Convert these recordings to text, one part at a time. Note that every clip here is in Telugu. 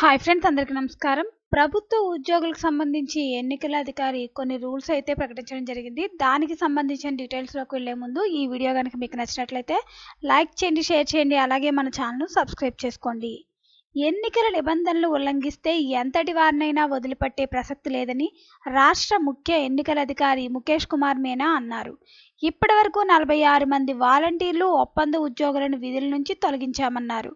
హాయ్ ఫ్రెండ్స్ అందరికీ నమస్కారం. ప్రభుత్వ ఉద్యోగులకు సంబంధించి ఎన్నికల అధికారి కొన్ని రూల్స్ అయితే ప్రకటించడం జరిగింది. దానికి సంబంధించిన డీటెయిల్స్లోకి వెళ్ళే ముందు ఈ వీడియో కనుక మీకు నచ్చినట్లయితే లైక్ చేయండి షేర్ చేయండి అలాగే మన ఛానల్ను సబ్స్క్రైబ్ చేసుకోండి. ఎన్నికల నిబంధనలు ఉల్లంఘిస్తే ఎంతటి వారినైనా వదిలిపెట్టే ప్రసక్తి లేదని రాష్ట్ర ముఖ్య ఎన్నికల అధికారి ముఖేష్ కుమార్ మీనా అన్నారు. ఇప్పటి వరకు నలభై ఆరు మంది వాలంటీర్లు ఒప్పంద ఉద్యోగులను విధుల నుంచి తొలగించామన్నారు.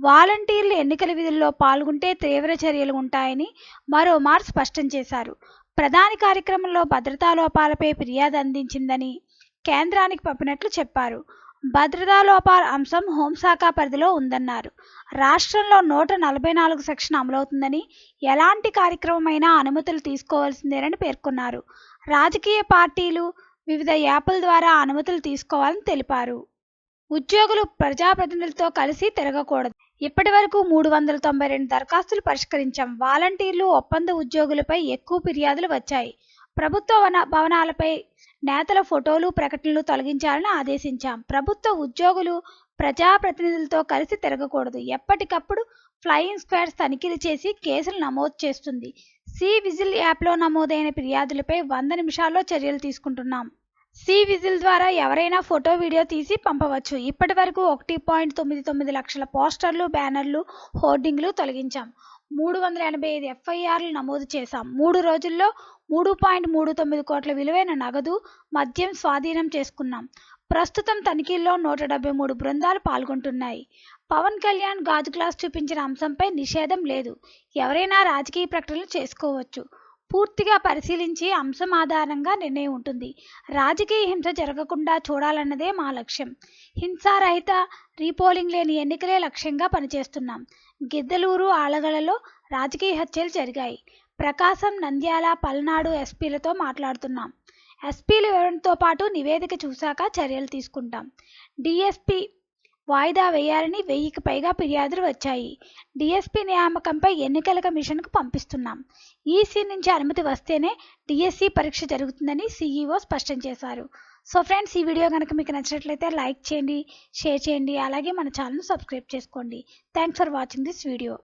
వాలంటీర్లు ఎన్నికల విధుల్లో పాల్గొంటే తీవ్ర చర్యలు ఉంటాయని మరోమారు స్పష్టం చేశారు. ప్రధాని కార్యక్రమంలో భద్రతా లోపాలపై ఫిర్యాదు అందించిందని కేంద్రానికి పంపినట్లు చెప్పారు. భద్రతా లోపాల అంశం హోంశాఖ పరిధిలో ఉందన్నారు. రాష్ట్రంలో నూట నలభై నాలుగు సెక్షన్ అమలవుతుందని ఎలాంటి కార్యక్రమమైనా అనుమతులు తీసుకోవాల్సిందేనని పేర్కొన్నారు. రాజకీయ పార్టీలు వివిధ యాప్ల ద్వారా అనుమతులు తీసుకోవాలని తెలిపారు. ఉద్యోగులు ప్రజాప్రతినిధులతో కలిసి తిరగకూడదు. ఇప్పటి వరకు మూడు వందల తొంభై రెండు దరఖాస్తులు పరిష్కరించాం. వాలంటీర్లు ఒప్పంద ఉద్యోగులపై ఎక్కువ ఫిర్యాదులు వచ్చాయి. ప్రభుత్వ వన భవనాలపై నేతల ఫోటోలు ప్రకటనలు తొలగించాలని ఆదేశించాం. ప్రభుత్వ ఉద్యోగులు ప్రజాప్రతినిధులతో కలిసి తిరగకూడదు. ఎప్పటికప్పుడు ఫ్లయింగ్ స్క్వాడ్స్ తనిఖీలు చేసి కేసులు నమోదు చేస్తుంది. సి విజిల్ యాప్లో నమోదైన ఫిర్యాదులపై వంద నిమిషాల్లో చర్యలు తీసుకుంటున్నాం. సి విజిల్ ద్వారా ఎవరైనా ఫోటో వీడియో తీసి పంపవచ్చు. ఇప్పటి వరకు ఒకటి పాయింట్ తొమ్మిది తొమ్మిది లక్షల పోస్టర్లు బ్యానర్లు హోర్డింగ్లు తొలగించాం. మూడు వందల ఎనభై ఐదు ఎఫ్ఐఆర్లు నమోదు చేశాం. మూడు రోజుల్లో మూడు పాయింట్ మూడు తొమ్మిది కోట్ల విలువైన నగదు మద్యం స్వాధీనం చేసుకున్నాం. ప్రస్తుతం తనిఖీల్లో నూట డెబ్బై మూడు బృందాలు పాల్గొంటున్నాయి. పవన్ కళ్యాణ్ గాజు గ్లాస్ చూపించిన అంశంపై నిషేధం లేదు. ఎవరైనా రాజకీయ ప్రకటనలు చేసుకోవచ్చు. పూర్తిగా పరిశీలించి అంశం ఆధారంగా నిర్ణయం ఉంటుంది. రాజకీయ హింస జరగకుండా చూడాలన్నదే మా లక్ష్యం. హింసారహిత రీపోలింగ్ లేని ఎన్నికలే లక్ష్యంగా పనిచేస్తున్నాం. గిద్దలూరు ఆలగలలో రాజకీయ హత్యలు జరిగాయి. ప్రకాశం నంద్యాల పల్నాడు ఎస్పీలతో మాట్లాడుతున్నాం. ఎస్పీల వివరణతో పాటు నివేదిక చూశాక చర్యలు తీసుకుంటాం. డిఎస్పీ వాయిదా వేయాలని వెయ్యికి పైగా ఫిర్యాదులు వచ్చాయి. డిఎస్పీ నియామకంపై ఎన్నికల కమిషన్కు పంపిస్తున్నాం. ఈసీ నుంచి అనుమతి వస్తేనే డిఎస్సి పరీక్ష జరుగుతుందని సీఈఓ స్పష్టం చేశారు. సో ఫ్రెండ్స్ ఈ వీడియో కనుక మీకు నచ్చినట్లయితే లైక్ చేయండి షేర్ చేయండి అలాగే మన ఛానల్ను సబ్స్క్రైబ్ చేసుకోండి. Thanks for watching this video.